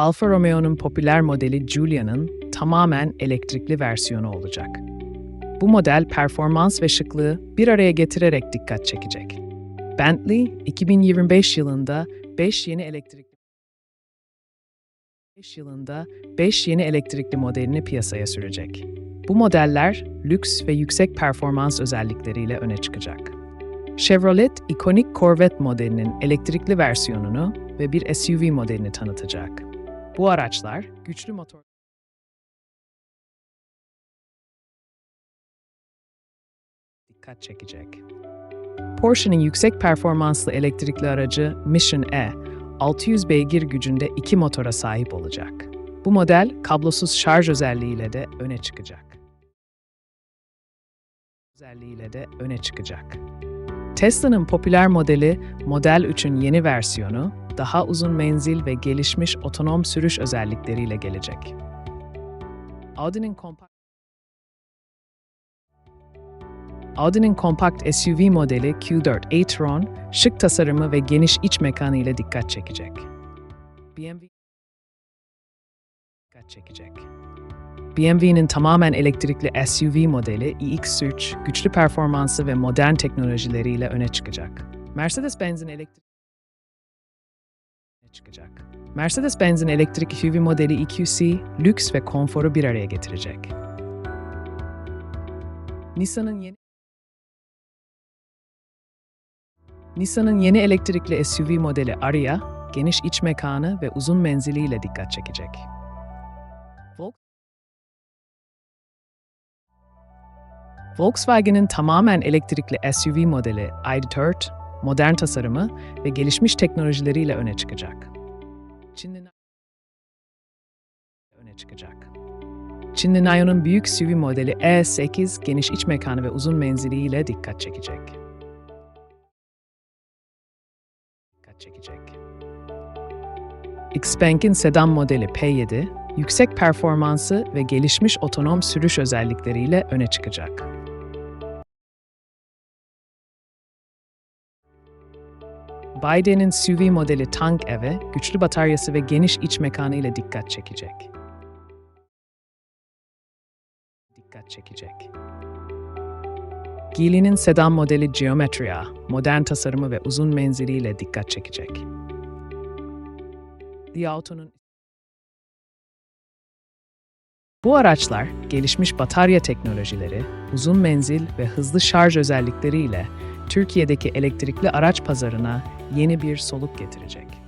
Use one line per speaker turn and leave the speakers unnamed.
Alfa Romeo'nun popüler modeli Giulia'nın tamamen elektrikli versiyonu olacak. Bu model performans ve şıklığı bir araya getirerek dikkat çekecek. Bentley, 2025 yılında 5 yeni elektrikli 5 yılında 5 yeni elektrikli modelini piyasaya sürecek. Bu modeller lüks ve yüksek performans özellikleriyle öne çıkacak. Chevrolet, ikonik Corvette modelinin elektrikli versiyonunu ve bir SUV modelini tanıtacak. Bu araçlar güçlü motor dikkat çekecek. Porsche'nin yüksek performanslı elektrikli aracı Mission E, 600 beygir gücünde iki motora sahip olacak. Bu model kablosuz şarj özelliğiyle de öne çıkacak. özelliğiyle de öne çıkacak. Tesla'nın popüler modeli Model 3'ün yeni versiyonu daha uzun menzil ve gelişmiş otonom sürüş özellikleriyle gelecek. Audi'nin kompakt Audi'nin kompakt SUV modeli Q4 e-tron, şık tasarımı ve geniş iç mekanı ile dikkat çekecek. BMW dikkat çekecek. BMW'nin tamamen elektrikli SUV modeli iX3, güçlü performansı ve modern teknolojileriyle öne çıkacak. Mercedes-Benz'in elektrik çıkacak. Mercedes-Benz'in elektrik SUV modeli EQC, lüks ve konforu bir araya getirecek. Nissan'ın yeni Nissan'ın yeni elektrikli SUV modeli Ariya, geniş iç mekanı ve uzun menziliyle dikkat çekecek. Volkswagen'in tamamen elektrikli SUV modeli ID4, modern tasarımı ve gelişmiş teknolojileriyle öne çıkacak. Çinli öne çıkacak. Çinli Nayo'nun büyük SUV modeli E8 geniş iç mekanı ve uzun menziliyle dikkat çekecek. Dikkat çekecek. Xpeng'in sedan modeli P7, yüksek performansı ve gelişmiş otonom sürüş özellikleriyle öne çıkacak. Biden'in SUV modeli Tank Eve, güçlü bataryası ve geniş iç mekanı ile dikkat çekecek. Dikkat çekecek. Geely'nin sedan modeli Geometria, modern tasarımı ve uzun menziliyle dikkat çekecek. Li Auto'nun bu araçlar gelişmiş batarya teknolojileri, uzun menzil ve hızlı şarj özellikleriyle Türkiye'deki elektrikli araç pazarına yeni bir soluk getirecek.